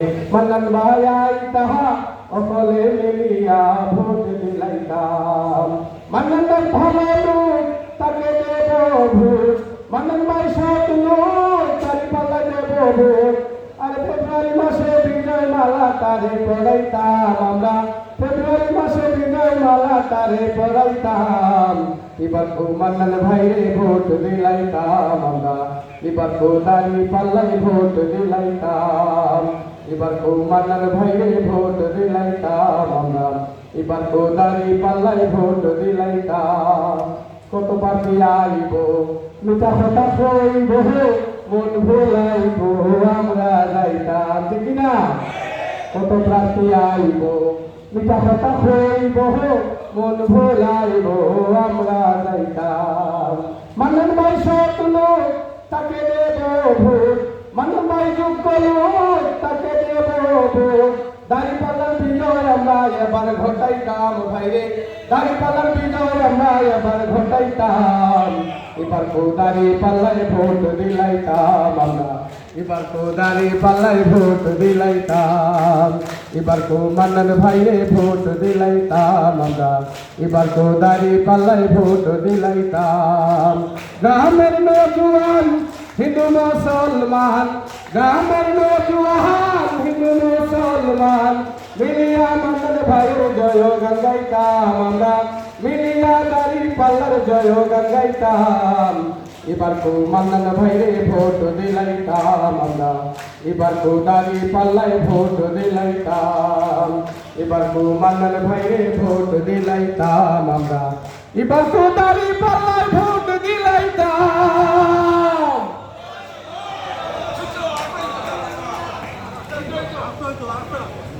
মন্নন ভাই তাহা অকলে মিলিয়া ভোট দিলাইতাম মন্নন ভালো তাকে দেব ভোট মন্নন ভাই সাতলো তারি পাল্লা দেব ভোট আর ফেব্রুয়ারি মাসে বিজয় মালা তারে পড়াইতাম আমরা। ফেব্রুয়ারি মাসে বিজয় মালা তারে পড়াইতাম। এবার তো মান্নান ভাইরে ভোট দিলাইতাম আমরা। এবার তো দাঁড়ি পাল্লাই ভোট দিলাইতাম। এবার মান্নান ভাইরে ভোট দিলাইতাম আমরা। এবার দাঁড়ি পাল্লাই ভোট দিলাইতাম। কত পাখি আইব? মিঠা হতা হইব মন ভোলাইব, আমরা যাইতাম ঠিক না কত প্রার্থী আইব? মিঠা কথা হইব মন ভোলাইব, আমরা যাইতাম। মানন ভাই স্বপ্ন তাকে দেব ভোট মানন ভাই যোগ্য লোক তাকে দেব ভোট দাড়ি পাল্লার বিজয় আমরা এবার ঘটাইতাম ভাইরে দাড়ি পাল্লার বিজয় আমরা এবার ঘটাইতাম এবার তো দাড়ি পাল্লায় ভোট দিলাইতাম আমরা এবার দাড়ি পাল্লায় ভোট দিলাইতাম এবার তো মান্নান ভাইরে ভোট দিলাইতাম আমরা এবার দাড়ি পাল্লায় ভোট দিলাইতাম গ্রামের নজুয়ান হিন্দু মুসলমান, গ্রামের নজুয়ান হিন্দু মুসলমান। মিলিয়া মান্নান ভাইয়ের জয় গান গাইতাম আমরা। মিলিয়া দাড়ি পাল্লার জয় গান গাইতাম। এবার তো মান্নান ভাইরে ভোট দিলাইতাম আমরা। এবার তো দাড়ি পাল্লায় ভোট দিলাইতাম। এবার তো মান্নান ভাইরে ভোট দিলাইতাম আমরা। এবার তো দাড়ি পাল্লায় ভোট দিলাইতাম। 不能走了不能